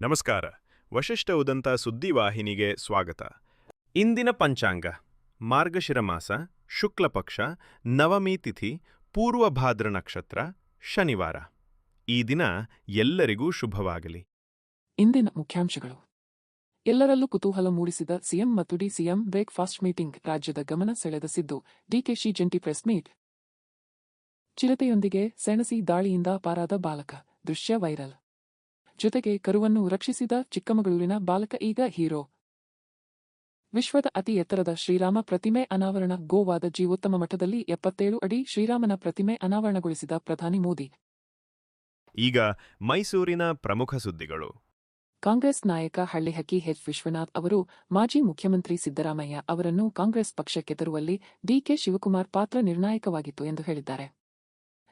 ನಮಸ್ಕಾರ. ವಶಿಷ್ಠ ಉದಂತ ಸುದ್ದಿವಾಹಿನಿಗೆ ಸ್ವಾಗತ. ಇಂದಿನ ಪಂಚಾಂಗ. ಮಾರ್ಗಶಿರ ಮಾಸ, ಶುಕ್ಲ ಪಕ್ಷ, ನವಮಿ ತಿಥಿ ಪೂರ್ವಭಾದ್ರ ನಕ್ಷತ್ರ, ಶನಿವಾರ. ಈ ದಿನ ಎಲ್ಲರಿಗೂ ಶುಭವಾಗಲಿ. ಇಂದಿನ ಮುಖ್ಯಾಂಶಗಳು. ಎಲ್ಲರಲ್ಲೂ ಕುತೂಹಲ ಮೂಡಿಸಿದ ಸಿಎಂ ಮತ್ತು ಡಿಸಿಎಂ ಬ್ರೇಕ್ಫಾಸ್ಟ್ ಮೀಟಿಂಗ್ ರಾಜ್ಯದ ಗಮನ ಸೆಳೆದ ಸಿದ್ದು ಡಿಕೆಶಿ ಜಂಟಿ ಪ್ರೆಸ್ ಮೀಟ್. ಚಿರತೆಯೊಂದಿಗೆ ಸೆಣಸಿ ದಾಳಿಯಿಂದ ಪಾರಾದ ಬಾಲಕ, ದೃಶ್ಯ ವೈರಲ್. ಜೊತೆಗೆ ಕರುವನ್ನು ರಕ್ಷಿಸಿದ ಚಿಕ್ಕಮಗಳೂರಿನ ಬಾಲಕ ಈಗ ಹೀರೋ. ವಿಶ್ವದ ಅತಿ ಎತ್ತರದ ಶ್ರೀರಾಮ ಪ್ರತಿಮೆ ಅನಾವರಣ ಗೋವಾದ ಜೀವೋತ್ತಮ ಮಠದಲ್ಲಿ ಎಪ್ಪತ್ತೇಳು ಅಡಿ ಶ್ರೀರಾಮನ ಪ್ರತಿಮೆ ಅನಾವರಣಗೊಳಿಸಿದ ಪ್ರಧಾನಿ ಮೋದಿ. ಈಗ ಮೈಸೂರಿನ ಪ್ರಮುಖ ಸುದ್ದಿಗಳು. ಕಾಂಗ್ರೆಸ್ ನಾಯಕ ಹಳ್ಳಿಹಕ್ಕಿ ಎಚ್. ವಿಶ್ವನಾಥ್ ಅವರು ಮಾಜಿ ಮುಖ್ಯಮಂತ್ರಿ ಸಿದ್ದರಾಮಯ್ಯ ಅವರನ್ನು ಕಾಂಗ್ರೆಸ್ ಪಕ್ಷಕ್ಕೆ ತರುವಲ್ಲಿ ಡಿಕೆ ಶಿವಕುಮಾರ್ ಪಾತ್ರ ನಿರ್ಣಾಯಕವಾಗಿತ್ತು ಎಂದು ಹೇಳಿದ್ದಾರೆ.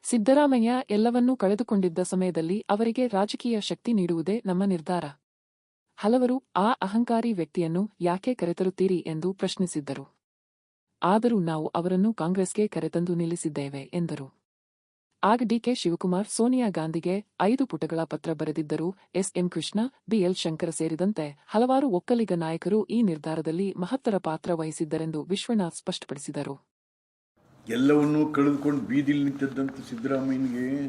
ಸಿದ್ದರಾಮಯ್ಯ ಎಲ್ಲವನ್ನೂ ಕಳೆದುಕೊಂಡಿದ್ದ ಸಮಯದಲ್ಲಿ ಅವರಿಗೆ ರಾಜಕೀಯ ಶಕ್ತಿ ನೀಡುವುದೇ ನಮ್ಮ ನಿರ್ಧಾರ. ಹಲವರು ಆ ಅಹಂಕಾರಿ ವ್ಯಕ್ತಿಯನ್ನು ಯಾಕೆ ಕರೆತರುತ್ತೀರಿ ಎಂದು ಪ್ರಶ್ನಿಸಿದ್ದರು. ಆದರೂ ನಾವು ಅವರನ್ನು ಕಾಂಗ್ರೆಸ್ಗೆ ಕರೆತಂದು ನಿಲ್ಲಿಸಿದ್ದೇವೆ ಎಂದರು. ಆಗ ಡಿಕೆ ಶಿವಕುಮಾರ್ ಸೋನಿಯಾ ಗಾಂಧಿಗೆ ಐದು ಪುಟಗಳ ಪತ್ರ ಬರೆದಿದ್ದರು. ಎಸ್ಎಂ ಕೃಷ್ಣ ಬಿಎಲ್ ಶಂಕರ ಸೇರಿದಂತೆ ಹಲವಾರು ಒಕ್ಕಲಿಗ ನಾಯಕರು ಈ ನಿರ್ಧಾರದಲ್ಲಿ ಮಹತ್ತರ ಪಾತ್ರ ವಹಿಸಿದ್ದರೆಂದು ವಿಶ್ವನಾಥ್ ಸ್ಪಷ್ಟಪಡಿಸಿದರು. ಎಲ್ಲವನ್ನೂ ಕಳೆದುಕೊಂಡು ಬೀದಿಲಿ ನಿಂತಿದ್ದಂಥ ಸಿದ್ದರಾಮಯ್ಯನಿಗೆ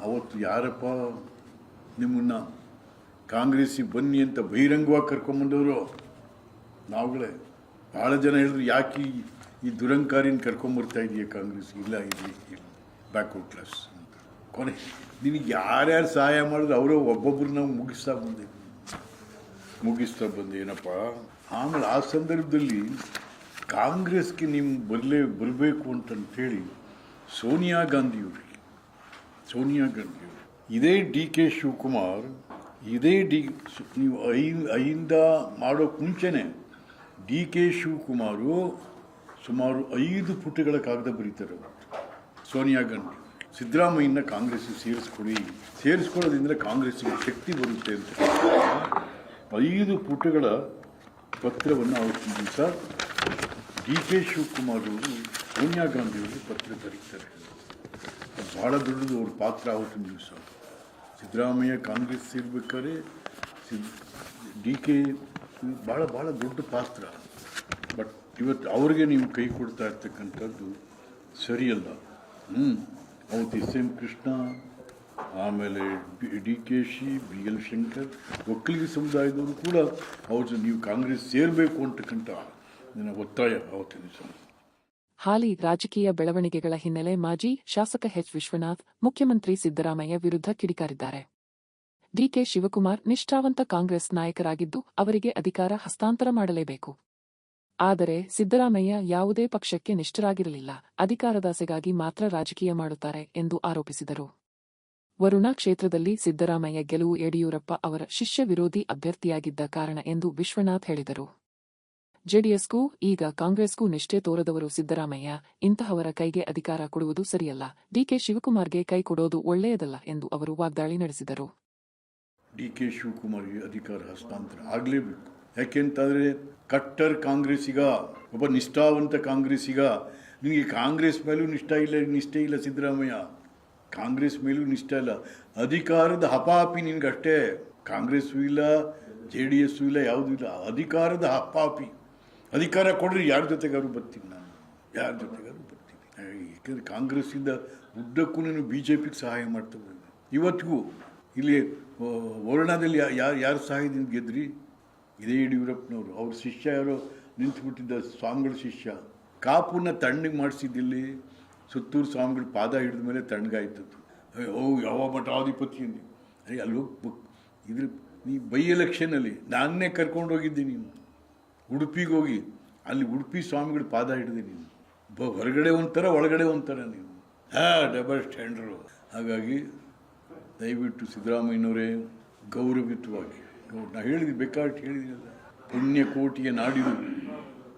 ಅವತ್ತು ಯಾರಪ್ಪ ನಿಮ್ಮನ್ನು ಕಾಂಗ್ರೆಸ್ಸಿಗೆ ಬನ್ನಿ ಅಂತ ಬಹಿರಂಗವಾಗಿ ಕರ್ಕೊಂಬಂದವರು? ನಾವುಗಳೇ. ಭಾಳ ಜನ ಹೇಳಿದ್ರು, ಯಾಕೆ ಈ- ದುರಂಕಾರಿನ ಕರ್ಕೊಂಬರ್ತಾ ಇದೆಯಾ ಕಾಂಗ್ರೆಸ್? ಇಲ್ಲ ಇಲ್ಲಿ. ಬ್ಯಾಕ್ವರ್ಡ್ ಕ್ಲಾಸ್ ಅಂತ. ಕೊನೆ. ನಿನಗೆ ಯಾರ್ಯಾರು ಸಹಾಯ ಮಾಡಿದ್ರು, ಅವರೇ ಒಬ್ಬೊಬ್ಬರು ನಾವು ಮುಗಿಸ್ತಾ ಬಂದೆ. ಮುಗಿಸ್ತಾ ಬಂದೆ, ಏನಪ್ಪ? ಆಮೇಲೆ ಆ ಸಂದರ್ಭದಲ್ಲಿ ಕಾಂಗ್ರೆಸ್ಗೆ ನಿಮ್ಮ ಬರಲೇ, ಬರಬೇಕು ಅಂತಂತೇಳಿ ಸೋನಿಯಾ ಗಾಂಧಿಯವರಿಗೆ, ಸೋನಿಯಾ ಗಾಂಧಿಯವರು, ಇದೇ ಡಿ ಕೆ ಶಿವಕುಮಾರ್, ಇದೇ ಡಿ ನೀವು ಐ ಐಯಿಂದ ಮಾಡೋಕ್ಕೆ ಮುಂಚೆನೇ ಡಿ ಕೆ ಶಿವಕುಮಾರು ಸುಮಾರು ಐದು ಪುಟಗಳ ಕಾಗದ ಬರೀತಾರೆ ಅವರು. ಸೋನಿಯಾ ಗಾಂಧಿ, ಸಿದ್ದರಾಮಯ್ಯನ ಕಾಂಗ್ರೆಸ್ಗೆ ಸೇರಿಸ್ಕೊಡಿ, ಸೇರಿಸ್ಕೊಳ್ಳೋದ್ರಿಂದ ಕಾಂಗ್ರೆಸ್ಸಿಗೆ ಶಕ್ತಿ ಬರುತ್ತೆ ಅಂತ ಐದು ಪುಟಗಳ ಪತ್ರವನ್ನು ಅವತ್ತಿನ ದಿವಸ ಡಿ ಕೆ ಶಿವಕುಮಾರ್ ಅವರು ಸೋನಿಯಾ ಗಾಂಧಿಯವರು ಪತ್ರ ಬರೀತಾರೆ ಭಾಳ ದೊಡ್ಡದು ಅವ್ರ ಪಾತ್ರ ಆವತ್ತಿನ ದಿವಸ ಸಿದ್ದರಾಮಯ್ಯ ಕಾಂಗ್ರೆಸ್ ಸೇರ್ಬೇಕಾದ್ರೆ ಡಿ ಕೆ ಭಾಳ ಭಾಳ ದೊಡ್ಡ ಪಾತ್ರ. ಬಟ್ ಇವತ್ತು ಅವ್ರಿಗೆ ನೀವು ಕೈ ಕೊಡ್ತಾ ಇರ್ತಕ್ಕಂಥದ್ದು ಸರಿಯಲ್ಲ. ಹ್ಞೂ ಅವತ್ತು ಎಸ್ ಎಂ ಕೃಷ್ಣ, ಆಮೇಲೆ D K Shi, B L Shankar, Vokkaliga ಸಮುದಾಯದವರು ಕೂಡ ಅವ್ರ ನೀವು ಕಾಂಗ್ರೆಸ್ ಸೇರಬೇಕು ಅಂತಕ್ಕಂಥ ಒತ್ತಾಯ ಹಾಲಿ ರಾಜಕೀಯ ಬೆಳವಣಿಗೆಗಳ ಹಿನ್ನೆಲೆ ಮಾಜಿ ಶಾಸಕ ಎಚ್ ವಿಶ್ವನಾಥ್, ಮುಖ್ಯಮಂತ್ರಿ ಸಿದ್ದರಾಮಯ್ಯ ವಿರುದ್ಧ ಕಿಡಿಕಾರಿದ್ದಾರೆ. ಡಿಕೆ ಶಿವಕುಮಾರ್ ನಿಷ್ಠಾವಂತ ಕಾಂಗ್ರೆಸ್ ನಾಯಕರಾಗಿದ್ದು ಅವರಿಗೆ ಅಧಿಕಾರ ಹಸ್ತಾಂತರ ಮಾಡಲೇಬೇಕು. ಆದರೆ ಸಿದ್ದರಾಮಯ್ಯ ಯಾವುದೇ ಪಕ್ಷಕ್ಕೆ ನಿಷ್ಠರಾಗಿರಲಿಲ್ಲ ಅಧಿಕಾರದಾಸೆಗಾಗಿ ಮಾತ್ರ ರಾಜಕೀಯ ಮಾಡುತ್ತಾರೆ ಎಂದು ಆರೋಪಿಸಿದರು. ವರುಣಾ ಕ್ಷೇತ್ರದಲ್ಲಿ ಸಿದ್ದರಾಮಯ್ಯ ಗೆಲುವು ಯಡಿಯೂರಪ್ಪ ಅವರ ಶಿಷ್ಯ ವಿರೋಧಿ ಅಭ್ಯರ್ಥಿಯಾಗಿದ್ದ ಕಾರಣ ಎಂದು ವಿಶ್ವನಾಥ್ ಹೇಳಿದರು. ಜೆಡಿಎಸ್ಗೂ ಈಗ ಕಾಂಗ್ರೆಸ್ಗೂ ನಿಷ್ಠೆ ತೋರದವರು ಸಿದ್ದರಾಮಯ್ಯ, ಇಂತಹವರ ಕೈಗೆ ಅಧಿಕಾರ ಕೊಡುವುದು ಸರಿಯಲ್ಲ. ಡಿಕೆ ಶಿವಕುಮಾರ್ಗೆ ಕೈ ಕೊಡೋದು ಒಳ್ಳೆಯದಲ್ಲ ಎಂದು ಅವರು ವಾಗ್ದಾಳಿ ನಡೆಸಿದರು. ಡಿ ಕೆ ಶಿವಕುಮಾರ್ಗೆ ಅಧಿಕಾರ ಹಸ್ತಾಂತರ ಆಗಲೇಬೇಕು. ಯಾಕೆಂತಂದರೆ ಕಟ್ಟರ್ ಕಾಂಗ್ರೆಸ್ಸಿಗ, ಒಬ್ಬ ನಿಷ್ಠಾವಂತ ಕಾಂಗ್ರೆಸ್ಸಿಗ, ನಿಮಗೆ ಕಾಂಗ್ರೆಸ್ ಮೇಲೂ ನಿಷ್ಠ ಇಲ್ಲ, ನಿಷ್ಠೆ ಇಲ್ಲ ಸಿದ್ದರಾಮಯ್ಯ. ಕಾಂಗ್ರೆಸ್ ಮೇಲೂ ನಿಷ್ಠ ಇಲ್ಲ ಅಧಿಕಾರದ ಹಪಾಪಿ ನಿನಗಷ್ಟೇ. ಕಾಂಗ್ರೆಸ್ಸು ಇಲ್ಲ ಜೆ ಡಿ ಎಸ್ಸು ಇಲ್ಲ, ಯಾವುದೂ ಇಲ್ಲ. ಅಧಿಕಾರದ ಹಪಾಪಿ. ಅಧಿಕಾರ ಕೊಡ್ರಿ, ಯಾರ ಜೊತೆಗಾರು ಬರ್ತೀನಿ ನಾನು. ಯಾರ ಜೊತೆಗಾರು ಬರ್ತೀನಿ. ಯಾಕೆಂದರೆ ಕಾಂಗ್ರೆಸ್ಸಿಂದ ಉದ್ದಕ್ಕೂ ನೀನು ಬಿ ಜೆ ಪಿಗೆ ಸಹಾಯ ಮಾಡ್ತಾ ಇವತ್ತಿಗೂ ಇಲ್ಲಿ ವರ್ಣದಲ್ಲಿ ಯಾರು, ಯಾರ ಸಹಾಯದಿಂದ ಗೆದ್ರಿ? ಇದೇ ಯಡಿಯೂರಪ್ಪನವರು. ಅವ್ರ ಶಿಷ್ಯ ಯಾರೋ ನಿಂತುಬಿಟ್ಟಿದ್ದ ಸ್ವಾಮಿಗಳ ಶಿಷ್ಯ. ಕಾಪುನ ತಣ್ಣಗೆ ಮಾಡಿಸಿದ್ದಿಲ್ಲಿ, ಸುತ್ತೂರು ಸ್ವಾಮಿಗಳು ಪಾದ ಹಿಡಿದ ಮೇಲೆ ತಣ್ಣಗಾಯ್ತದ್ದು. ಓ, ಯಾವ ಮಠಾಧಿಪತಿ ಅಂದಿ ಅಯ್ಯ ಅಲ್ಲಿ ಇದ್ರ ನೀ ಬೈ ಎಲೆಕ್ಷನಲ್ಲಿ ನಾನೇ ಕರ್ಕೊಂಡು ಹೋಗಿದ್ದೀನಿ ನೀನು ಉಡುಪಿಗೆ ಹೋಗಿ, ಅಲ್ಲಿ ಉಡುಪಿ ಸ್ವಾಮಿಗಳ ಪಾದ ಹಿಡಿದೆ ನೀನು. ಬ, ಹೊರಗಡೆ ಒಂಥರ, ಒಳಗಡೆ ಒಂಥರ ನೀವು ಹಾ ಡಬಲ್ ಸ್ಟ್ಯಾಂಡರ್ಡು ಹಾಗಾಗಿ, ದಯವಿಟ್ಟು ಸಿದ್ದರಾಮಯ್ಯನವರೇ ಗೌರವಿತವಾಗಿ ನಾನು ಹೇಳಿದ್ವಿ ಬೇಕಾಟ್ ಹೇಳಿದ ಪುಣ್ಯಕೋಟಿಯ ನಾಡಿದು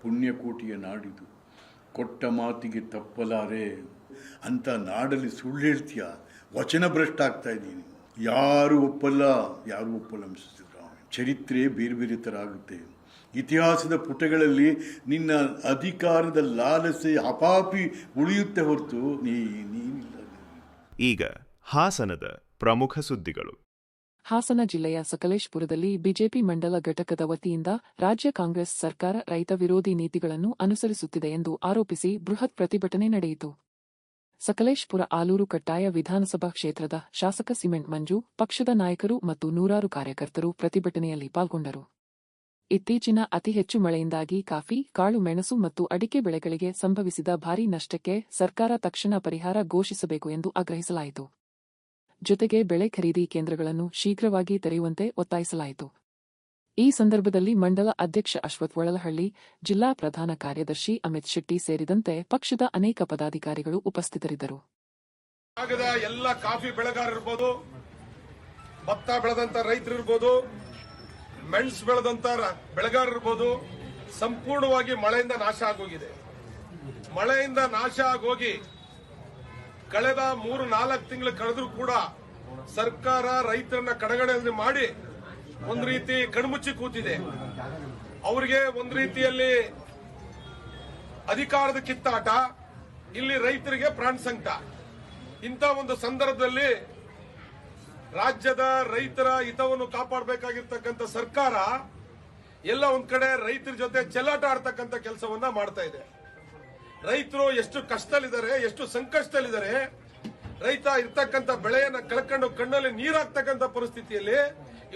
ಪುಣ್ಯಕೋಟಿಯ ನಾಡಿದು. ಕೊಟ್ಟ ಮಾತಿಗೆ ತಪ್ಪಲಾರೆ ಅಂತ ನಾಡಲ್ಲಿ ಸುಳ್ಳು ಹೇಳ್ತೀಯ? ವಚನ ಭ್ರಷ್ಟ ಆಗ್ತಾ ಇದ್ದೀನಿ. ಯಾರು ಒಪ್ಪಲ್ಲ ಯಾರು ಒಪ್ಪಲ್ಲ ಸಿದ್ದರಾಮಯ್ಯ. ಚರಿತ್ರೆ ಬೇರೆ ಬೇರೆ ಥರ ಆಗುತ್ತೆ. ಇತಿಹಾಸದ ಪುಟಗಳಲ್ಲಿ ನಿನ್ನ ಅಧಿಕಾರದ ಲಾಲಸೆ ಹಪಾಪಿ ಉಳಿಯುತ್ತೆ ಹೊರತು ನೀ ನೀನಿಲ್ಲ. ಈಗ ಹಾಸನದ ಪ್ರಮುಖ ಸುದ್ದಿಗಳು. ಹಾಸನ ಜಿಲ್ಲೆಯ ಸಕಲೇಶ್ಪುರದಲ್ಲಿ ಬಿಜೆಪಿ ಮಂಡಲ ಘಟಕದ ವತಿಯಿಂದ ರಾಜ್ಯ ಕಾಂಗ್ರೆಸ್ ಸರ್ಕಾರ ರೈತ ವಿರೋಧಿ ನೀತಿಗಳನ್ನು ಅನುಸರಿಸುತ್ತಿದೆ ಎಂದು ಆರೋಪಿಸಿ ಬೃಹತ್ ಪ್ರತಿಭಟನೆ ನಡೆಯಿತು. ಸಕಲೇಶ್ಪುರ ಆಲೂರು ಕಟ್ಟಾಯ ವಿಧಾನಸಭಾ ಕ್ಷೇತ್ರದ ಶಾಸಕ ಸಿಮೆಂಟ್ ಮಂಜು ಪಕ್ಷದ ನಾಯಕರು ಮತ್ತು ನೂರಾರು ಕಾರ್ಯಕರ್ತರು ಪ್ರತಿಭಟನೆಯಲ್ಲಿ ಪಾಲ್ಗೊಂಡರು. ಇತ್ತೀಚಿನ ಅತಿ ಹೆಚ್ಚು ಮಳೆಯಿಂದಾಗಿ ಕಾಫಿ, ಕಾಳು ಮೆಣಸು ಮತ್ತು ಅಡಿಕೆ ಬೆಳೆಗಳಿಗೆ ಸಂಭವಿಸಿದ ಭಾರೀ ನಷ್ಟಕ್ಕೆ ಸರ್ಕಾರ ತಕ್ಷಣ ಪರಿಹಾರ ಘೋಷಿಸಬೇಕು ಎಂದು ಆಗ್ರಹಿಸಲಾಯಿತು. ಜೊತೆಗೆ ಬೆಳೆ ಖರೀದಿ ಕೇಂದ್ರಗಳನ್ನು ಶೀಘ್ರವಾಗಿ ತೆರೆಯುವಂತೆ ಒತ್ತಾಯಿಸಲಾಯಿತು. ಈ ಸಂದರ್ಭದಲ್ಲಿ ಮಂಡಲ ಅಧ್ಯಕ್ಷ ಅಶ್ವಥ್ ಒಳಲಹಳ್ಳಿ ಜಿಲ್ಲಾ ಪ್ರಧಾನ ಕಾರ್ಯದರ್ಶಿ ಅಮಿತ್ ಶೆಟ್ಟಿ ಸೇರಿದಂತೆ ಪಕ್ಷದ ಅನೇಕ ಪದಾಧಿಕಾರಿಗಳು ಉಪಸ್ಥಿತರಿದ್ದರು. ಎಲ್ಲ ಕಾಫಿ ಬೆಳೆಗಾರರು ಇರ್ಬೋದು ಭತ್ತ ಬೆಳೆದಂತ ರೈತರು ಇರ್ಬೋದು ಮೆಣಸು ಬೆಳೆದಂತ ರ- ಬೆಳೆಗಾರರು ಇರ್ಬೋದು, ಸಂಪೂರ್ಣವಾಗಿ ಮಳೆಯಿಂದ ನಾಶ ಆಗೋಗಿದೆ. ಮಳೆಯಿಂದ ನಾಶ ಆಗೋಗಿ ಕಳೆದ ಮೂರು, ನಾಲ್ಕು ತಿಂಗಳು ಕಳೆದ್ರೂ ಕೂಡ ಸರ್ಕಾರ ರೈತರನ್ನ ಕಡೆಗಣನೆ ಮಾಡಿ ಒಂದು ರೀತಿ ಕಣ್ಮುಚ್ಚಿ ಕೂತಿದೆ. ಅವರಿಗೆ ಒಂದು ರೀತಿಯಲ್ಲಿ ಅಧಿಕಾರದ ಕಿತ್ತಾಟ, ಇಲ್ಲಿ ರೈತರಿಗೆ ಪ್ರಾಣ ಸಂಕಟ. ಇಂಥ ಒಂದು ಸಂದರ್ಭದಲ್ಲಿ ರಾಜ್ಯದ ರೈತರ ಹಿತವನ್ನು ಕಾಪಾಡಬೇಕಾಗಿರ್ತಕ್ಕಂಥ ಸರ್ಕಾರ ಎಲ್ಲ ಒಂದ್ ಕಡೆ ರೈತರ ಜೊತೆ ಚೆಲ್ಲಾಟ ಆಡ್ತಕ್ಕಂಥ ಕೆಲಸವನ್ನ ಮಾಡ್ತಾ ಇದೆ. ರೈತರು ಎಷ್ಟು ಕಷ್ಟದಲ್ಲಿದ್ದಾರೆ, ಎಷ್ಟು ಸಂಕಷ್ಟದಲ್ಲಿದ್ದಾರೆ, ರೈತ ಇರ್ತಕ್ಕಂಥ ಬೆಳೆಯನ್ನ ಕಳ್ಕೊಂಡು ಕಣ್ಣಲ್ಲಿ ನೀರಾಗ್ತಕ್ಕಂಥ ಪರಿಸ್ಥಿತಿಯಲ್ಲಿ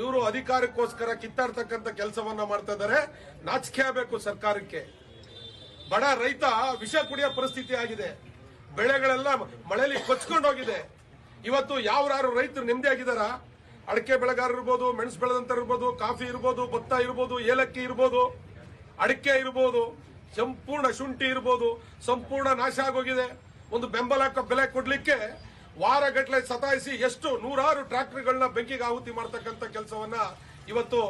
ಇವರು ಅಧಿಕಾರಕ್ಕೋಸ್ಕರ ಕಿತ್ತಾಡ್ತಕ್ಕಂಥ ಕೆಲಸವನ್ನ ಮಾಡ್ತಾ ಇದ್ದಾರೆ. ನಾಚಿಕೆ ಆಗಬೇಕು ಸರ್ಕಾರಕ್ಕೆ. ಬಡ ರೈತ ವಿಷ ಕುಡಿಯೋ ಪರಿಸ್ಥಿತಿ ಆಗಿದೆ. ಬೆಳೆಗಳೆಲ್ಲ ಮಳೆಯಲ್ಲಿ ಕೊಚ್ಕೊಂಡೋಗಿದೆ ಇವತ್ತು ಯಾವ್ಯಾರು ರೈತರು ನೆಮ್ಮದಿ ಆಗಿದಾರ? ಅಡಕೆ ಬೆಳೆಗಾರ ಇರ್ಬೋದು, ಮೆಣಸು ಬೆಳೆದಂತ ಇರ್ಬೋದು, ಕಾಫಿ ಇರ್ಬೋದು, ಭತ್ತ ಇರ್ಬೋದು, ಏಲಕ್ಕಿ ಇರ್ಬೋದು, ಅಡಿಕೆ ಇರ್ಬೋದು, ಸಂಪೂರ್ಣ ಶುಂಠಿ ಇರ್ಬೋದು, ಸಂಪೂರ್ಣ ನಾಶ ಆಗೋಗಿದೆ. ಒಂದು ಬೆಂಬಲ ಬೆಲೆ ಕೊಡ್ಲಿಕ್ಕೆ ವಾರಗಟ್ಟಲೆ ಸತಾಯಿಸಿ ಎಷ್ಟು ನೂರಾರು ಟ್ರಾಕ್ಟರ್ಗಳನ್ನ ಬೆಂಕಿಗೆ ಆಹುತಿ ಮಾಡ್ತಕ್ಕಂಥ ಕೆಲಸವನ್ನ ಇವತ್ತು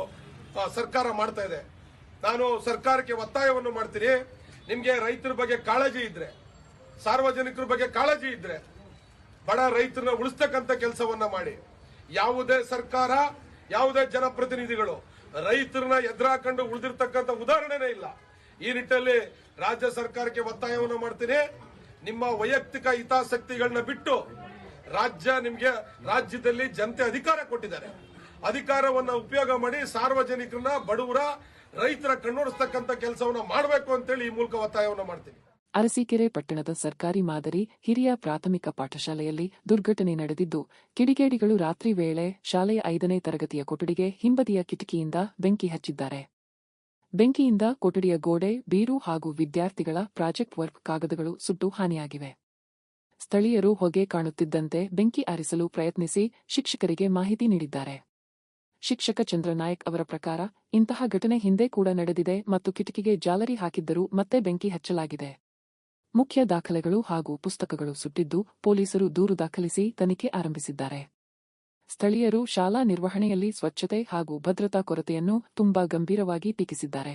ಸರ್ಕಾರ ಮಾಡ್ತಾ ಇದೆ. ನಾನು ಸರ್ಕಾರಕ್ಕೆ ಒತ್ತಾಯವನ್ನು ಮಾಡ್ತೀನಿ. ನಿಮ್ಗೆ ರೈತರ ಬಗ್ಗೆ ಕಾಳಜಿ ಇದ್ರೆ, ಸಾರ್ವಜನಿಕರ ಬಗ್ಗೆ ಕಾಳಜಿ ಇದ್ರೆ ಬಡ ರೈತರನ್ನ ಉಳಿಸ್ತಕ್ಕಂಥ ಕೆಲಸವನ್ನ ಮಾಡಿ. ಯಾವುದೇ ಸರ್ಕಾರ, ಯಾವುದೇ ಜನಪ್ರತಿನಿಧಿಗಳು ರೈತರನ್ನ ಎದುರಾಕೊಂಡು ಉಳಿದಿರ್ತಕ್ಕಂಥ ಉದಾಹರಣೆನೇ ಇಲ್ಲ. ಈ ನಿಟ್ಟಲ್ಲಿ ರಾಜ್ಯ ಸರ್ಕಾರಕ್ಕೆ ಒತ್ತಾಯವನ್ನು ಮಾಡ್ತೀನಿ. ನಿಮ್ಮ ವೈಯಕ್ತಿಕ ಹಿತಾಸಕ್ತಿಗಳನ್ನ ಬಿಟ್ಟು ರಾಜ್ಯ ನಿಮಗೆ ರಾಜ್ಯದಲ್ಲಿ ಜನತೆ ಅಧಿಕಾರ ಕೊಟ್ಟಿದ್ದಾರೆ. ಅಧಿಕಾರವನ್ನ ಉಪಯೋಗ ಮಾಡಿ ಸಾರ್ವಜನಿಕರನ್ನ ಬಡವರ, ರೈತರ ಕಣ್ಣೋಡಿಸ್ತಕ್ಕಂಥ ಕೆಲಸವನ್ನ ಮಾಡಬೇಕು ಅಂತೇಳಿ ಈ ಮೂಲಕ ಒತ್ತಾಯವನ್ನು ಮಾಡ್ತೀನಿ. ಅರಸೀಕೆರೆ ಪಟ್ಟಣದ ಸರ್ಕಾರಿ ಮಾದರಿ ಹಿರಿಯ ಪ್ರಾಥಮಿಕ ಪಾಠಶಾಲೆಯಲ್ಲಿ ದುರ್ಘಟನೆ ನಡೆದಿದ್ದು, ಕಿಡಿಗೇಡಿಗಳು ರಾತ್ರಿ ವೇಳೆ ಶಾಲೆಯ ಐದನೇ ತರಗತಿಯ ಕೊಠಡಿಗೆ ಹಿಂಬದಿಯ ಕಿಟಕಿಯಿಂದ ಬೆಂಕಿ ಹಚ್ಚಿದ್ದಾರೆ. ಬೆಂಕಿಯಿಂದ ಕೊಠಡಿಯ ಗೋಡೆ, ಬೀರು ಹಾಗೂ ವಿದ್ಯಾರ್ಥಿಗಳ ಪ್ರಾಜೆಕ್ಟ್ ವರ್ಕ್ ಕಾಗದಗಳು ಸುಟ್ಟು ಹಾನಿಯಾಗಿವೆ. ಸ್ಥಳೀಯರು ಹೊಗೆ ಕಾಣುತ್ತಿದ್ದಂತೆ ಬೆಂಕಿ ಆರಿಸಲು ಪ್ರಯತ್ನಿಸಿ ಶಿಕ್ಷಕರಿಗೆ ಮಾಹಿತಿ ನೀಡಿದ್ದಾರೆ. ಶಿಕ್ಷಕ ಚಂದ್ರನಾಯಕ್ ಅವರ ಪ್ರಕಾರ, ಇಂತಹ ಘಟನೆ ಹಿಂದೆ ಕೂಡ ನಡೆದಿದೆ ಮತ್ತು ಕಿಟಕಿಗೆ ಜಾಲರಿ ಹಾಕಿದ್ದರೂ ಮತ್ತೆ ಬೆಂಕಿ ಹಚ್ಚಲಾಗಿದೆ. ಮುಖ್ಯ ದಾಖಲೆಗಳು ಹಾಗೂ ಪುಸ್ತಕಗಳು ಸುಟ್ಟಿದ್ದು ಪೊಲೀಸರು ದೂರು ದಾಖಲಿಸಿ ತನಿಖೆ ಆರಂಭಿಸಿದ್ದಾರೆ. ಸ್ಥಳೀಯರು ಶಾಲಾ ನಿರ್ವಹಣೆಯಲ್ಲಿ ಸ್ವಚ್ಛತೆ ಹಾಗೂ ಭದ್ರತಾ ಕೊರತೆಯನ್ನು ತುಂಬಾ ಗಂಭೀರವಾಗಿ ಟೀಕಿಸಿದ್ದಾರೆ.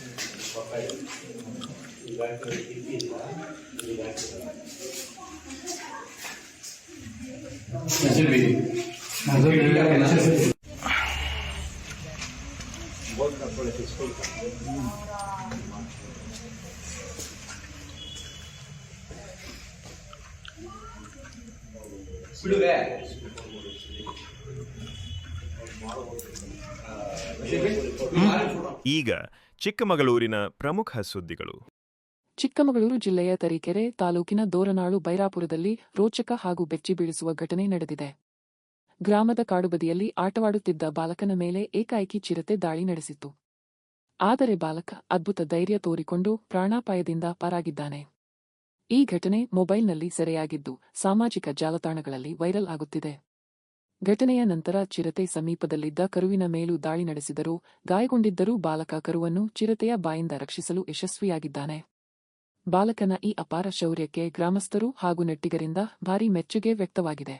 पकड़ रिलैक्स कर दीजिए रिलैक्स बहुत कपड़े स्कूल ಬಿಡುವೆ ಈಗ ಚಿಕ್ಕಮಗಳೂರಿನ ಪ್ರಮುಖ ಸುದ್ದಿಗಳು. ಚಿಕ್ಕಮಗಳೂರು ಜಿಲ್ಲೆಯ ತರೀಕೆರೆ ತಾಲೂಕಿನ ದೋರನಾಳು ಬೈರಾಪುರದಲ್ಲಿ ರೋಚಕ ಹಾಗೂ ಬೆಚ್ಚಿ ಬೀಳಿಸುವ ಘಟನೆ ನಡೆದಿದೆ. ಗ್ರಾಮದ ಕಾಡುಬದಿಯಲ್ಲಿ ಆಟವಾಡುತ್ತಿದ್ದ ಬಾಲಕನ ಮೇಲೆ ಏಕಾಏಕಿ ಚಿರತೆ ದಾಳಿ ನಡೆಸಿತ್ತು. ಆದರೆ ಬಾಲಕ ಅದ್ಭುತ ಧೈರ್ಯ ತೋರಿಕೊಂಡು ಪ್ರಾಣಾಪಾಯದಿಂದ ಪಾರಾಗಿದ್ದಾನೆ. ಈ ಘಟನೆ ಮೊಬೈಲ್ನಲ್ಲಿ ಸೆರೆಯಾಗಿದ್ದು ಸಾಮಾಜಿಕ ಜಾಲತಾಣಗಳಲ್ಲಿ ವೈರಲ್ ಆಗುತ್ತಿದೆ. ಘಟನೆಯ ನಂತರ ಚಿರತೆ ಸಮೀಪದಲ್ಲಿದ್ದ ಕರುವಿನ ಮೇಲೂ ದಾಳಿ ನಡೆಸಿದರೂ ಗಾಯಗೊಂಡಿದ್ದರೂ ಬಾಲಕ ಕರುವನ್ನು ಚಿರತೆಯ ಬಾಯಿಂದ ರಕ್ಷಿಸಲು ಯಶಸ್ವಿಯಾಗಿದ್ದಾನೆ. ಬಾಲಕನ ಈ ಅಪಾರ ಶೌರ್ಯಕ್ಕೆ ಗ್ರಾಮಸ್ಥರು ಹಾಗೂ ನೆಟ್ಟಿಗರಿಂದ ಭಾರಿ ಮೆಚ್ಚುಗೆ ವ್ಯಕ್ತವಾಗಿದೆ.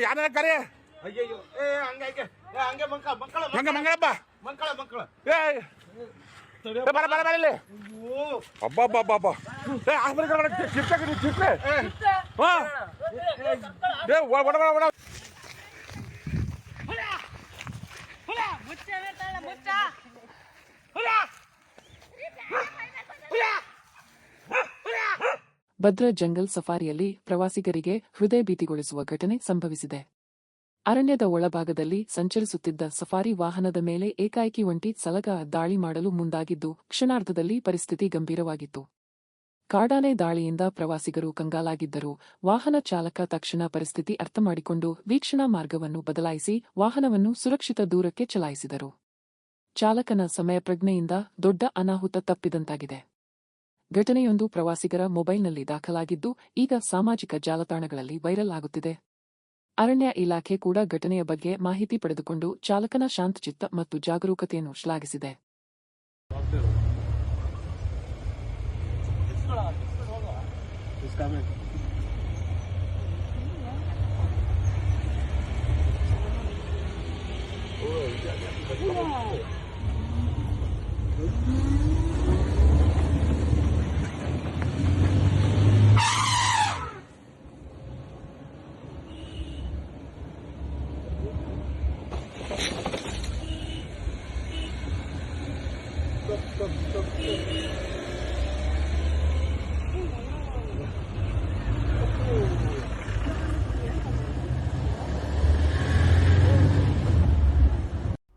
ಯಾರ ಕರೆ ಅಯ್ಯಯ್ಯೋ ಏ ಹಂಗೆ ಹಂಗೆ ಏ ಹಂಗೆ ಮಂಕ ಮಕ್ಕಳ ಹಂಗೆ ಮಂಗಳಪ್ಪ ಮಕ್ಕಳ ಮಕ್ಕಳ ಏ ಏ, ಬರ ಬರ ಬರ ಇಲ್ಲಿ ಅಬ್ಬಾ ಅಬ್ಬಾ ಅಬ್ಬಾ ಅಬ್ಬಾ ಏ ಆಸ್ಪತ್ರೆ ಕಡೆ ಚಿಪ್ಪ ಚಿಪ್ಪ ಹಾ ಏ ಒಡ ಒಡ ಒಡ ಮುಚ್ಚ ಬರ್ತಾಳ ಮುಚ್ಚ ಭದ್ರ ಜಂಗಲ್ ಸಫಾರಿಯಲ್ಲಿ ಪ್ರವಾಸಿಗರಿಗೆ ಹೃದಯ ಭೀತಿಗೊಳಿಸುವ ಘಟನೆ ಸಂಭವಿಸಿದೆ. ಅರಣ್ಯದ ಒಳಭಾಗದಲ್ಲಿ ಸಂಚರಿಸುತ್ತಿದ್ದ ಸಫಾರಿ ವಾಹನದ ಮೇಲೆ ಏಕಾಏಕಿ ಒಂಟಿ ಸಲಗ ದಾಳಿ ಮಾಡಲು ಮುಂದಾಗಿದ್ದು, ಕ್ಷಣಾರ್ಧದಲ್ಲಿ ಪರಿಸ್ಥಿತಿ ಗಂಭೀರವಾಗಿತ್ತು. ಕಾಡಾನೆ ದಾಳಿಯಿಂದ ಪ್ರವಾಸಿಗರು ಕಂಗಾಲಾಗಿದ್ದರು. ವಾಹನ ಚಾಲಕ ತಕ್ಷಣ ಪರಿಸ್ಥಿತಿ ಅರ್ಥಮಾಡಿಕೊಂಡು ವೀಕ್ಷಣಾ ಮಾರ್ಗವನ್ನು ಬದಲಾಯಿಸಿ ವಾಹನವನ್ನು ಸುರಕ್ಷಿತ ದೂರಕ್ಕೆ ಚಲಾಯಿಸಿದರು. ಚಾಲಕನ ಸಮಯ ಪ್ರಜ್ಞೆಯಿಂದ ದೊಡ್ಡ ಅನಾಹುತ ತಪ್ಪಿದಂತಾಗಿದೆ. ಘಟನೆಯೊಂದು ಪ್ರವಾಸಿಗರ ಮೊಬೈಲ್ನಲ್ಲಿ ದಾಖಲಾಗಿದ್ದು, ಈಗ ಸಾಮಾಜಿಕ ಜಾಲತಾಣಗಳಲ್ಲಿ ವೈರಲ್ ಆಗುತ್ತಿದೆ. ಅರಣ್ಯ ಇಲಾಖೆ ಕೂಡ ಘಟನೆಯ ಬಗ್ಗೆ ಮಾಹಿತಿ ಪಡೆದುಕೊಂಡು ಚಾಲಕನ ಶಾಂತಚಿತ್ತ ಮತ್ತು ಜಾಗರೂಕತೆಯನ್ನು ಶ್ಲಾಘಿಸಿದೆ.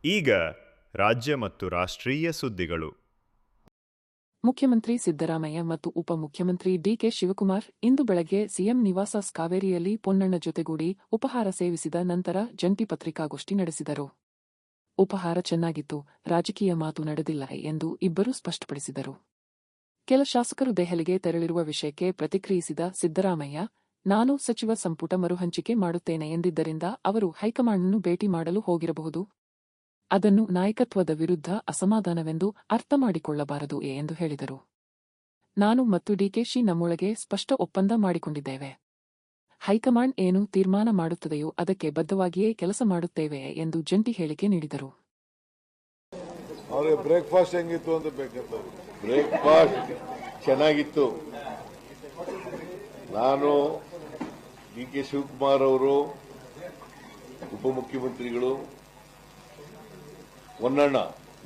ಈಗ ರಾಜ್ಯ ಮತ್ತು ರಾಷ್ಟ್ರೀಯ ಸುದ್ದಿಗಳು. ಮುಖ್ಯಮಂತ್ರಿ ಸಿದ್ದರಾಮಯ್ಯ ಮತ್ತು ಉಪಮುಖ್ಯಮಂತ್ರಿ ಡಿಕೆ ಶಿವಕುಮಾರ್ ಇಂದು ಬೆಳಗ್ಗೆ ಸಿಎಂ ನಿವಾಸ ಕಾವೇರಿಯಲ್ಲಿ ಪೊನ್ನಣ್ಣ ಜೊತೆಗೂಡಿ ಉಪಹಾರ ಸೇವಿಸಿದ ನಂತರ ಜಂಟಿ ಪತ್ರಿಕಾಗೋಷ್ಠಿ ನಡೆಸಿದರು. ಉಪಹಾರ ಚೆನ್ನಾಗಿತ್ತು, ರಾಜಕೀಯ ಮಾತು ನಡೆದಿಲ್ಲ ಎಂದು ಇಬ್ಬರೂ ಸ್ಪಷ್ಟಪಡಿಸಿದರು. ಕೆಲ ಶಾಸಕರು ದೆಹಲಿಗೆ ತೆರಳಿರುವ ವಿಷಯಕ್ಕೆ ಪ್ರತಿಕ್ರಿಯಿಸಿದ ಸಿದ್ದರಾಮಯ್ಯ, ನಾನು ಸಚಿವ ಸಂಪುಟ ಮರುಹಂಚಿಕೆ ಮಾಡುತ್ತೇನೆ ಎಂದಿದ್ದರಿಂದ ಅವರು ಹೈಕಮಾಂಡ್ನ್ನು ಭೇಟಿ ಮಾಡಲು ಹೋಗಿರಬಹುದು. ಅದನ್ನು ನಾಯಕತ್ವದ ವಿರುದ್ಧ ಅಸಮಾಧಾನವೆಂದು ಅರ್ಥ ಮಾಡಿಕೊಳ್ಳಬಾರದು ಎಂದು ಹೇಳಿದರು. ನಾನು ಮತ್ತು ಡಿಕೆಶಿ ನಮ್ಮೊಳಗೆ ಸ್ಪಷ್ಟ ಒಪ್ಪಂದ ಮಾಡಿಕೊಂಡಿದ್ದೇವೆ. ಹೈಕಮಾಂಡ್ ಏನು ತೀರ್ಮಾನ ಮಾಡುತ್ತದೆಯೋ ಅದಕ್ಕೆ ಬದ್ಧವಾಗಿಯೇ ಕೆಲಸ ಮಾಡುತ್ತೇವೆ ಎಂದು ಜಂಟಿ ಹೇಳಿಕೆ ನೀಡಿದರು. ಬ್ರೇಕ್ಫಾಸ್ಟ್ ಹೆಂಗಿತ್ತು ಅಂತ ಬ್ರೇಕ್ಫಾಸ್ಟ್ ಚೆನ್ನಾಗಿತ್ತು. ನಾನು ಡಿ ಕೆ ಶಿವಕುಮಾರ್ ಉಪಮುಖ್ಯಮಂತ್ರಿಗಳು ಹೊನ್ನಣ್ಣ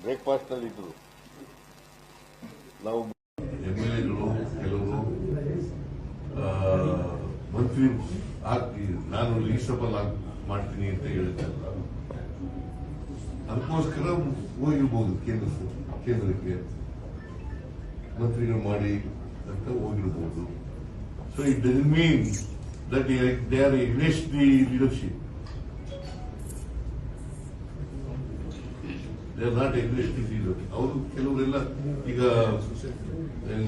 ಬ್ರೇಕ್ಫಾಸ್ಟ್ನಲ್ಲಿ ಇದ್ರು ನಾವು ಎಂಎಲ್ಎಗಳು ಕೆಲವರು ಮಂತ್ರಿ ನಾನು ಲೀಸಬಲ್ ಮಾಡ್ತೀನಿ ಅಂತ ಹೇಳಿದ್ದಲ್ಲ ಅದಕ್ಕೋಸ್ಕರ ಹೋಗಿರ್ಬೋದು ಕೇಂದ್ರ ಕೇಂದ್ರಕ್ಕೆ. ಮಂತ್ರಿಗಳು ಮಾಡಿ ಅಂತ ಹೋಗಿರ್ಬೋದು. So it does mean that they are against the leadership they not against the leader ಅವರು ಕೆಲವರೆಲ್ಲ ಈಗ,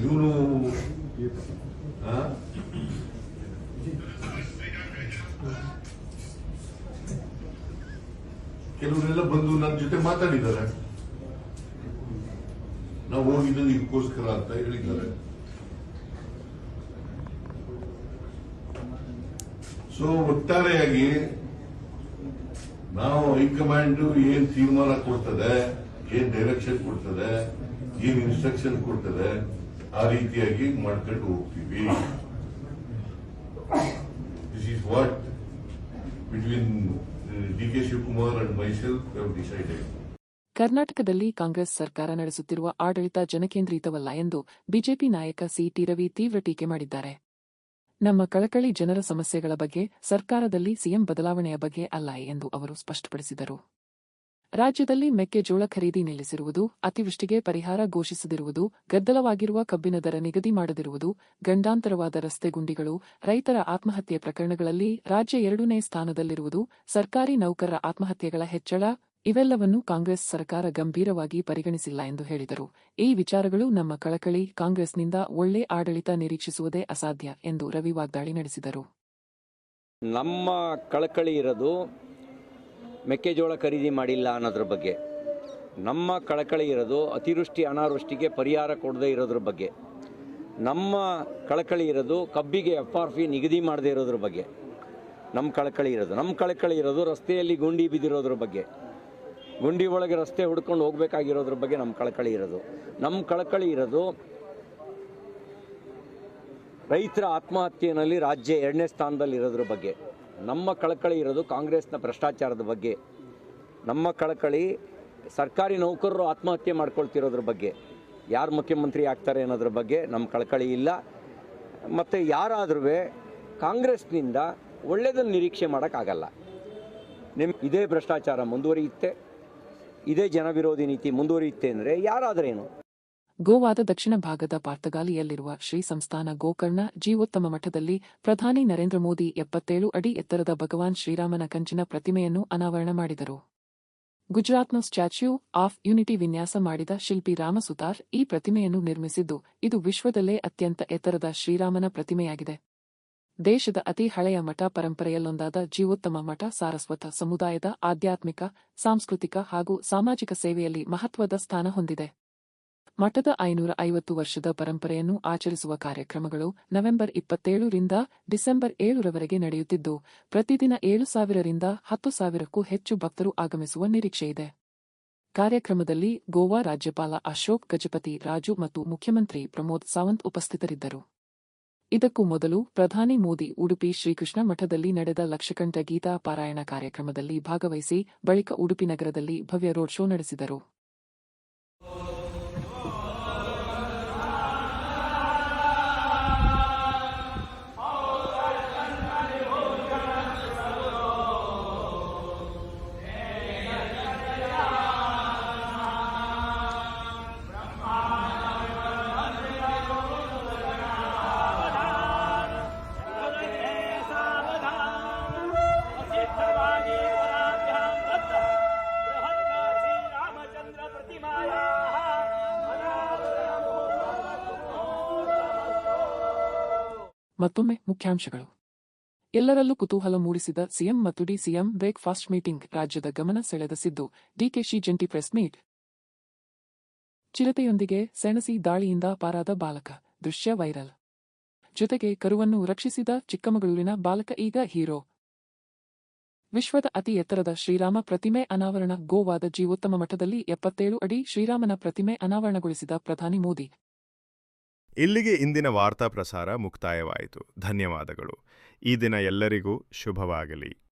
ಇವನು ಕೆಲವರೆಲ್ಲ ಬಂದು ನನ್ನ ಜೊತೆ ಮಾತಾಡಿದ್ದಾರೆ. ನಾವು ಹೋಗಿದ್ದು ಇದಕ್ಕೋಸ್ಕರ ಅಂತ ಹೇಳಿದ್ದಾರೆ. ಸೊ ಒಟ್ಟಾರೆಯಾಗಿ ನಾವು ಹೈಕಮಾಂಡ್ ಏನ್ ತೀರ್ಮಾನ ಕೊಡ್ತದೆ, ಏನ್ ಡೈರೆಕ್ಷನ್ ಕೊಡ್ತದೆ, ಏನ್ ಇನ್ಸ್ಟ್ರಕ್ಷನ್ ಕೊಡ್ತದೆ, ಆ ರೀತಿಯಾಗಿ ಮಾಡ್ಕೊಂಡು ಹೋಗ್ತೀವಿ. This is what between D K Shivakumar and myself decided ಕರ್ನಾಟಕದಲ್ಲಿ ಕಾಂಗ್ರೆಸ್ ಸರ್ಕಾರ ನಡೆಸುತ್ತಿರುವ ಆಡಳಿತ ಜನಕೇಂದ್ರಿತವಲ್ಲ ಎಂದು ಬಿಜೆಪಿ ನಾಯಕ ಸಿಟಿ ರವಿ ತೀವ್ರ ಟೀಕೆ ಮಾಡಿದ್ದಾರೆ. ನಮ್ಮ ಕಳಕಳಿ ಜನರ ಸಮಸ್ಯೆಗಳ ಬಗ್ಗೆ ಸರ್ಕಾರದಲ್ಲಿ ಸಿಎಂ ಬದಲಾವಣೆಯ ಬಗ್ಗೆ ಅಲ್ಲ ಎಂದು ಅವರು ಸ್ಪಷ್ಟಪಡಿಸಿದರು. ರಾಜ್ಯದಲ್ಲಿ ಮೆಕ್ಕೆಜೋಳ ಖರೀದಿ ನಿಲ್ಲಿಸಿರುವುದು, ಅತಿವೃಷ್ಟಿಗೆ ಪರಿಹಾರ ಘೋಷಿಸದಿರುವುದು, ಗದ್ದಲವಾಗಿರುವ ಕಬ್ಬಿನ ದರ ನಿಗದಿ ಮಾಡದಿರುವುದು, ಗಂಡಾಂತರವಾದ ರಸ್ತೆ ಗುಂಡಿಗಳು, ರೈತರ ಆತ್ಮಹತ್ಯೆ ಪ್ರಕರಣಗಳಲ್ಲಿ ರಾಜ್ಯ ಎರಡನೇ ಸ್ಥಾನದಲ್ಲಿರುವುದು, ಸರ್ಕಾರಿ ನೌಕರರ ಆತ್ಮಹತ್ಯೆಗಳ ಹೆಚ್ಚಳ ಇವೆಲ್ಲವನ್ನೂ ಕಾಂಗ್ರೆಸ್ ಸರ್ಕಾರ ಗಂಭೀರವಾಗಿ ಪರಿಗಣಿಸಿಲ್ಲ ಎಂದು ಹೇಳಿದರು. ಈ ವಿಚಾರಗಳು ನಮ್ಮ ಕಳಕಳಿ ಕಾಂಗ್ರೆಸ್ನಿಂದ ಒಳ್ಳೆ ಆಡಳಿತ ನಿರೀಕ್ಷಿಸುವುದೇ ಅಸಾಧ್ಯ ಎಂದು ರವಿ ವಾಗ್ದಾಳಿ ನಡೆಸಿದರು. ನಮ್ಮ ಕಳಕಳಿ ಇರೋದು ಮೆಕ್ಕೆಜೋಳ ಖರೀದಿ ಮಾಡಿಲ್ಲ ಅನ್ನೋದ್ರ ಬಗ್ಗೆ. ನಮ್ಮ ಕಳಕಳಿ ಇರೋದು ಅತಿವೃಷ್ಟಿ ಅನಾವೃಷ್ಟಿಗೆ ಪರಿಹಾರ ಕೊಡದೇ ಇರೋದ್ರ ಬಗ್ಗೆ. ನಮ್ಮ ಕಳಕಳಿ ಇರೋದು ಕಬ್ಬಿಗೆ ಎಫ್ ಆರ್ ಪಿ ನಿಗದಿ ಮಾಡದೇ ಇರೋದ್ರ ಬಗ್ಗೆ. ನಮ್ಮ ಕಳಕಳಿ ಇರೋದು. ನಮ್ಮ ಕಳಕಳಿ ಇರೋದು ರಸ್ತೆಯಲ್ಲಿ ಗುಂಡಿ ಬಿದ್ದಿರೋದ್ರ ಬಗ್ಗೆ. ಗುಂಡಿ ಒಳಗೆ ರಸ್ತೆ ಹುಡ್ಕೊಂಡು ಹೋಗ್ಬೇಕಾಗಿರೋದ್ರ ಬಗ್ಗೆ ನಮ್ಮ ಕಳಕಳಿ ಇರೋದು. ನಮ್ಮ ಕಳಕಳಿ ಇರೋದು ರೈತರ ಆತ್ಮಹತ್ಯೆಯಲ್ಲಿ ರಾಜ್ಯ ಎರಡನೇ ಸ್ಥಾನದಲ್ಲಿ ಇರೋದ್ರ ಬಗ್ಗೆ. ನಮ್ಮ ಕಳಕಳಿ ಇರೋದು ಕಾಂಗ್ರೆಸ್ನ ಭ್ರಷ್ಟಾಚಾರದ ಬಗ್ಗೆ. ನಮ್ಮ ಕಳಕಳಿ ಸರ್ಕಾರಿ ನೌಕರರು ಆತ್ಮಹತ್ಯೆ ಮಾಡ್ಕೊಳ್ತಿರೋದ್ರ ಬಗ್ಗೆ. ಯಾರು ಮುಖ್ಯಮಂತ್ರಿ ಆಗ್ತಾರೆ ಅನ್ನೋದ್ರ ಬಗ್ಗೆ ನಮ್ಮ ಕಳಕಳಿ ಇಲ್ಲ. ಮತ್ತು ಯಾರಾದ್ರೂ ಕಾಂಗ್ರೆಸ್ನಿಂದ ಒಳ್ಳೆಯದನ್ನು ನಿರೀಕ್ಷೆ ಮಾಡೋಕ್ಕಾಗಲ್ಲ ನಿಮ್ಮ ಇದೇ ಭ್ರಷ್ಟಾಚಾರ ಮುಂದುವರಿಯುತ್ತೆ. ಇದೇ ಜನವಿರೋಧಿ ನೀತಿ ಮುಂದುವರಿಯುತ್ತೆ ಅಂದರೆ ಯಾರಾದರೇನು? ಗೋವಾದ ದಕ್ಷಿಣ ಭಾಗದ ಪಾರ್ತಗಾಲಿಯಲ್ಲಿರುವ ಶ್ರೀ ಸಂಸ್ಥಾನ ಗೋಕರ್ಣ ಜೀವೋತ್ತಮ ಮಠದಲ್ಲಿ ಪ್ರಧಾನಿ ನರೇಂದ್ರ ಮೋದಿ ಎಪ್ಪತ್ತೇಳು ಅಡಿ ಎತ್ತರದ ಭಗವಾನ್ ಶ್ರೀರಾಮನ ಕಂಚಿನ ಪ್ರತಿಮೆಯನ್ನು ಅನಾವರಣ ಮಾಡಿದರು. ಗುಜರಾತ್ನ ಸ್ಟ್ಯಾಚ್ಯೂ ಆಫ್ ಯುನಿಟಿ ವಿನ್ಯಾಸ ಮಾಡಿದ ಶಿಲ್ಪಿ ರಾಮಸುತಾರ್ ಈ ಪ್ರತಿಮೆಯನ್ನು ನಿರ್ಮಿಸಿದ್ದು, ಇದು ವಿಶ್ವದಲ್ಲೇ ಅತ್ಯಂತ ಎತ್ತರದ ಶ್ರೀರಾಮನ ಪ್ರತಿಮೆಯಾಗಿದೆ. ದೇಶದ ಅತಿ ಹಳೆಯ ಮಠ ಪರಂಪರೆಯಲ್ಲೊಂದಾದ ಜೀವೋತ್ತಮ ಮಠ ಸಾರಸ್ವತ ಸಮುದಾಯದ ಆಧ್ಯಾತ್ಮಿಕ, ಸಾಂಸ್ಕೃತಿಕ ಹಾಗೂ ಸಾಮಾಜಿಕ ಸೇವೆಯಲ್ಲಿ ಮಹತ್ವದ ಸ್ಥಾನ ಹೊಂದಿದೆ. ಮಠದ ಐನೂರ ಐವತ್ತು ವರ್ಷದ ಪರಂಪರೆಯನ್ನು ಆಚರಿಸುವ ಕಾರ್ಯಕ್ರಮಗಳು ನವೆಂಬರ್ ಇಪ್ಪತ್ತೇಳರಿಂದ ಡಿಸೆಂಬರ್ ಏಳರವರೆಗೆ ನಡೆಯುತ್ತಿದ್ದು, ಪ್ರತಿದಿನ ಏಳು ಸಾವಿರರಿಂದ ಹತ್ತು ಸಾವಿರಕ್ಕೂ ಹೆಚ್ಚು ಭಕ್ತರು ಆಗಮಿಸುವ ನಿರೀಕ್ಷೆಯಿದೆ ಕಾರ್ಯಕ್ರಮದಲ್ಲಿ ಗೋವಾ ರಾಜ್ಯಪಾಲ ಅಶೋಕ್ ಗಜಪತಿ ರಾಜು ಮತ್ತು ಮುಖ್ಯಮಂತ್ರಿ ಪ್ರಮೋದ್ ಸಾವಂತ್ ಉಪಸ್ಥಿತರಿದ್ದರು. ಇದಕ್ಕೂ ಮೊದಲು ಪ್ರಧಾನಿ ಮೋದಿ ಉಡುಪಿ ಶ್ರೀಕೃಷ್ಣ ಮಠದಲ್ಲಿ ನಡೆದ ಲಕ್ಷಕಂಠ ಗೀತಾ ಪಾರಾಯಣ ಕಾರ್ಯಕ್ರಮದಲ್ಲಿ ಭಾಗವಹಿಸಿ, ಬಳಿಕ ಉಡುಪಿ ನಗರದಲ್ಲಿ ಭವ್ಯ ರೋಡ್ ಶೋ ನಡೆಸಿದರು. ಮತ್ತೊಮ್ಮೆ ಮುಖ್ಯಾಂಶಗಳು. ಎಲ್ಲರಲ್ಲೂ ಕುತೂಹಲ ಮೂಡಿಸಿದ ಸಿಎಂ ಮತ್ತು ಡಿಸಿಎಂ ಬ್ರೇಕ್ಫಾಸ್ಟ್ ಮೀಟಿಂಗ್ ರಾಜ್ಯದ ಗಮನ ಸೆಳೆದ ಸಿದ್ದು, ಡಿಕೆಶಿ ಜಂಟಿ ಪ್ರೆಸ್ ಮೀಟ್. ಚಿರತೆಯೊಂದಿಗೆ ಸೆಣಸಿ ದಾಳಿಯಿಂದ ಪಾರಾದ ಬಾಲಕ, ದೃಶ್ಯ ವೈರಲ್. ಜೊತೆಗೆ ಕರುವನ್ನು ರಕ್ಷಿಸಿದ ಚಿಕ್ಕಮಗಳೂರಿನ ಬಾಲಕ ಈಗ ಹೀರೋ. ವಿಶ್ವದ ಅತಿ ಎತ್ತರದ ಶ್ರೀರಾಮ ಪ್ರತಿಮೆ ಅನಾವರಣ, ಗೋವಾದ ಜೀವೋತ್ತಮ ಮಠದಲ್ಲಿ ಎಪ್ಪತ್ತೇಳು ಅಡಿ ಶ್ರೀರಾಮನ ಪ್ರತಿಮೆ ಅನಾವರಣಗೊಳಿಸಿದ ಪ್ರಧಾನಿ ಮೋದಿ. ಇಲ್ಲಿಗೆ ಇಂದಿನ ವಾರ್ತಾ ಪ್ರಸಾರ ಮುಕ್ತಾಯವಾಯಿತು. ಧನ್ಯವಾದಗಳು. ಈ ದಿನ ಎಲ್ಲರಿಗೂ ಶುಭವಾಗಲಿ.